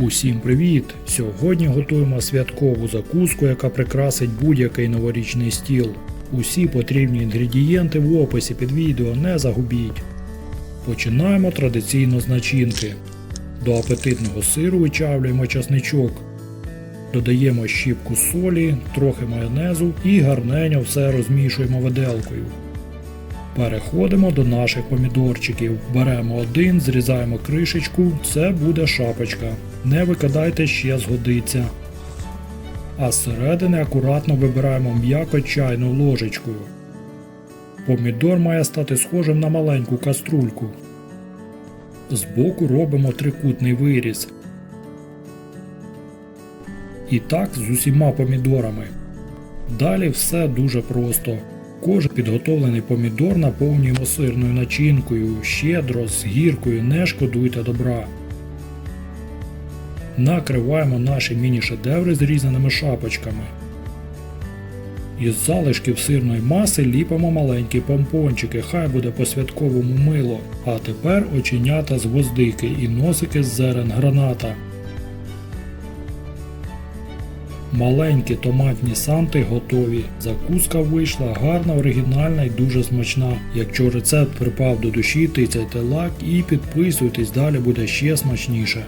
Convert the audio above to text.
Усім привіт! Сьогодні готуємо святкову закуску, яка прикрасить будь-який новорічний стіл. Усі потрібні інгредієнти в описі під відео не загубіть. Починаємо традиційно з начинки. До апетитного сиру вичавлюємо часничок. Додаємо щіпку солі, трохи майонезу і гарненьо все розмішуємо виделкою. Переходимо до наших помідорчиків. Беремо один, зрізаємо кришечку, це буде шапочка. Не викидайте ще згодиться. А зсередини акуратно вибираємо м'яко чайну ложечкою. Помідор має стати схожим на маленьку каструльку. Збоку робимо трикутний виріз. І так з усіма помідорами. Далі все дуже просто. Кожен підготовлений помідор наповнюємо сирною начинкою, щедро, з гіркою, не шкодуйте добра. Накриваємо наші міні-шедеври зрізаними шапочками. Із залишків сирної маси ліпимо маленькі помпончики, хай буде по святковому мило. А тепер оченята з гвоздики і носики з зерен граната. Маленькі томатні санти готові. Закуска вийшла гарна, оригінальна і дуже смачна. Якщо рецепт припав до душі, тицяйте лайк і підписуйтесь, далі буде ще смачніше.